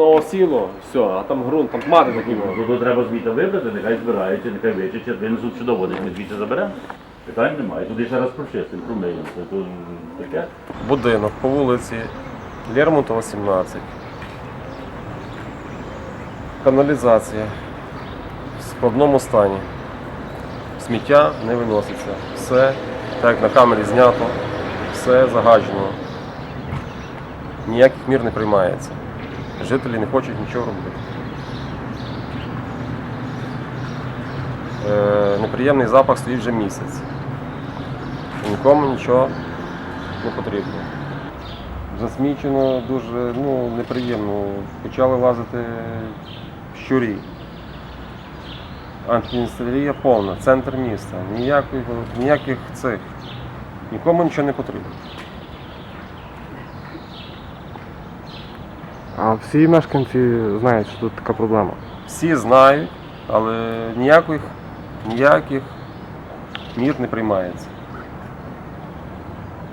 воно осіло, все, а там ґрунт, там мати такі. Ну, то треба звідти вибрати, нехай збираються, нехай вичистять, винесуть чудово, ми звідси заберемо. Питань немає. Туди ще раз прочистимо, промиємо. Це тут таке. Будинок по вулиці Лермонтова, 17. Каналізація в складному стані. Сміття не виноситься. Все, так як на камері знято, все загаджено. Ніяких мір не приймається. Жителі не хочуть нічого робити. Е, неприємний запах стоїть вже місяць. Нікому нічого не потрібно. Засмічено дуже ну, неприємно. Почали лазити щурі. Антиінсталія повна, центр міста. Ніяких, ніяких цих. Нікому нічого не потрібно. А всі мешканці знають, що тут така проблема. Всі знають, але ніяких, ніяких мір не приймається.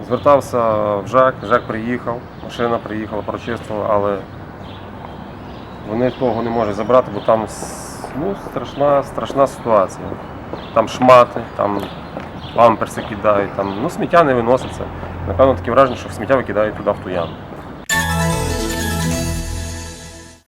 Звертався в ЖЕК, ЖЕК приїхав, машина приїхала, прочистила, але вони того не можуть забрати, бо там ну, страшна, страшна ситуація. Там шмати, там памперси кидають, там, ну, сміття не виноситься. Напевно, таке враження, що сміття викидають туди в ту яму.